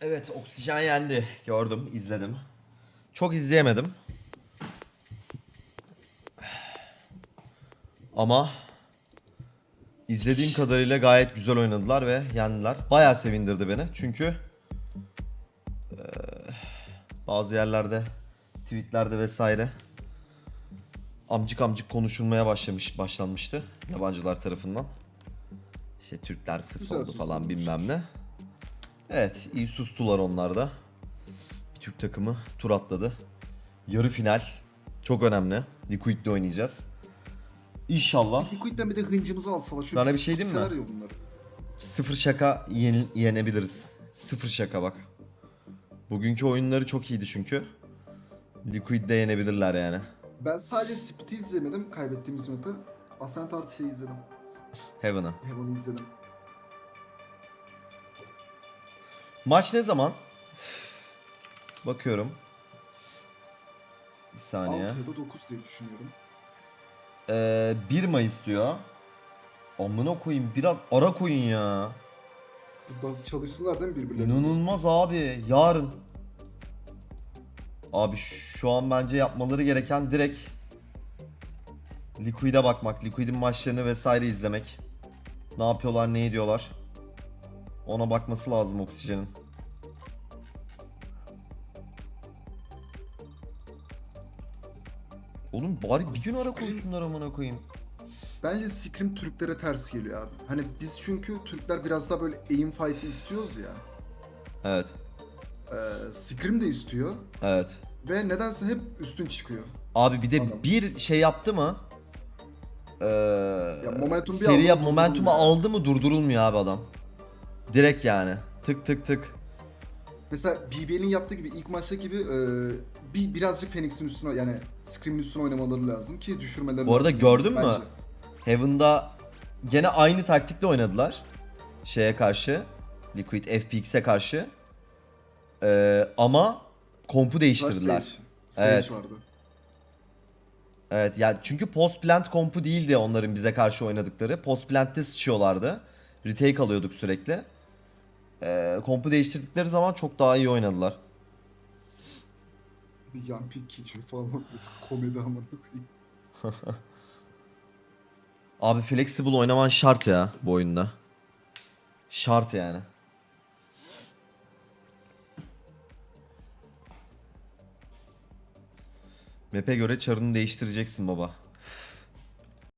Evet oksijen yendi. Gördüm, izledim. Çok izleyemedim. Ama izlediğim kadarıyla gayet güzel oynadılar ve yendiler. Bayağı sevindirdi beni. Çünkü eee, bazı yerlerde, tweetlerde vesaire amcık amcık konuşulmaya başlamış başlanmıştı yabancılar tarafından. İşte Türkler fıs oldu falan bilmem ne. Evet iyi sustular onlar da. Bir Türk takımı tur atladı. Yarı final çok önemli. Liquid'le oynayacağız. İnşallah Liquid'den bir de hıncımızı alsalar. Çünkü Sana bir şey diyeyim mi? sikseler ya bunları. sıfır şaka yen- yenebiliriz. Sıfır şaka bak. Bugünkü oyunları çok iyiydi çünkü. Liquid'de yenebilirler yani. Ben sadece Split'i izlemedim kaybettiğimiz map'i. Ascent artı şeyi izledim. Heaven'ı. Heaven'ı izledim. Maç ne zaman? Bakıyorum. Bir 6 saniye. ya da 9 diye düşünüyorum. Ee, 1 Mayıs diyor. Amına koyayım biraz ara koyun ya. Bak çalışsınlar değil mi birbirlerine? İnanılmaz abi. Yarın. Abi şu an bence yapmaları gereken direkt Liquid'e bakmak. Liquid'in maçlarını vesaire izlemek. Ne yapıyorlar, ne ediyorlar. Ona bakması lazım oksijenin. Oğlum bari bir gün ara koysunlar amına koyayım. Bence Scrim Türklere ters geliyor abi. Hani biz çünkü Türkler biraz daha böyle aim fight'i istiyoruz ya. Evet. Ee, Scrim de istiyor. Evet. Ve nedense hep üstün çıkıyor. Abi bir de Anladım. bir şey yaptı mı? Ee, Ya momentum bir seriye aldı, momentumu aldı mı durdurulmuyor abi adam. Direkt yani. Tık tık tık. Mesela BBL'in yaptığı gibi ilk maçta gibi e, bir birazcık Phoenix'in üstüne yani Scream'in üstüne oynamaları lazım ki düşürmeleri Bu arada lazım. gördün mü? Bence. Heaven'da gene aynı taktikle oynadılar. Şeye karşı. Liquid FPX'e karşı. Ee, ama kompu değiştirdiler. Sage. Sage Evet. vardı. Evet yani çünkü post plant kompu değildi onların bize karşı oynadıkları. Post plant'te sıçıyorlardı. Retake alıyorduk sürekli. Ee, kompu değiştirdikleri zaman çok daha iyi oynadılar. Bir yan pick killjoy falan. Komedi amına. Abi flexible oynaman şart ya bu oyunda. Şart yani. Map'e göre çarını değiştireceksin baba.